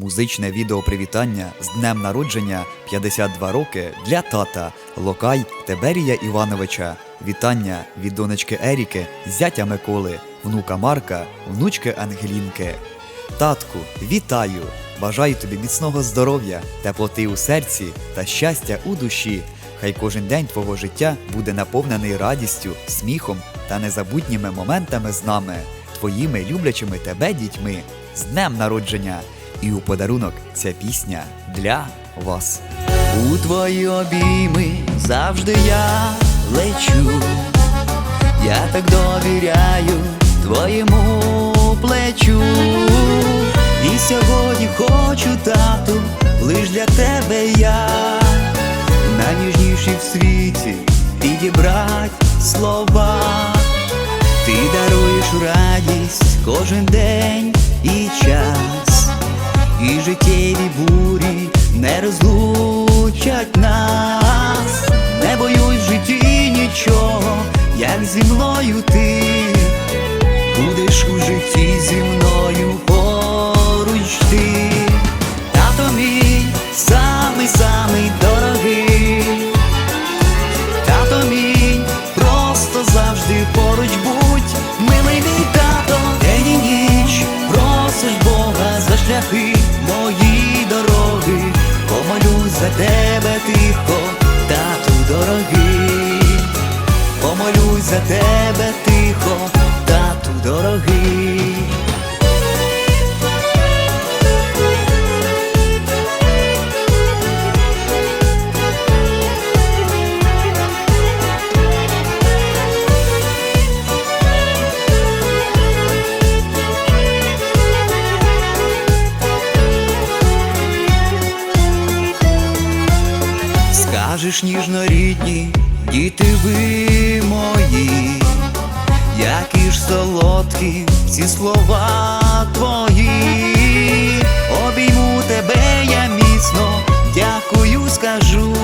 Музичне відео привітання з днем народження 52 роки для тата Локай Теберія Івановича. Вітання від донечки Еріки, зятя Миколи, внука Марка, внучки Ангелінки. Татку, вітаю! Бажаю тобі міцного здоров'я, теплоти у серці та щастя у душі. Хай кожен день твого життя буде наповнений радістю, сміхом та незабутніми моментами з нами, твоїми люблячими тебе дітьми, з днем народження! І у подарунок ця пісня для вас. У твої обійми завжди я лечу. Я так довіряю твоєму плечу. І сьогодні хочу, тату, лиш для тебе я, найніжніші в світі підібрать слова. Ти даруєш радість кожен день і зі мною ти за тебе тихо, Скажеш ніжно рідні, діти ви мої, які ж солодкі ці слова твої, обійму тебе я міцно, дякую, скажу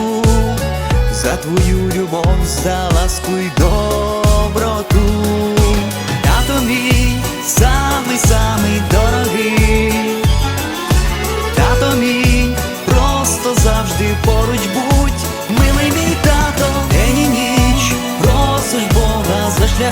за твою любов, за ласку й доброту. Тато мій самий самий дорогий.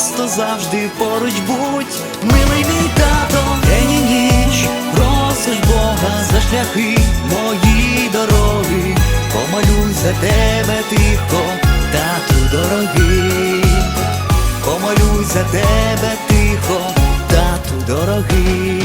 просто завжди поруч будь, милий мій тато, день і ніч, просиш Бога за шляхи мої дороги, Помалюй за тебе тихо, тату дорогий, Помалюй за тебе тихо, тату дорогий.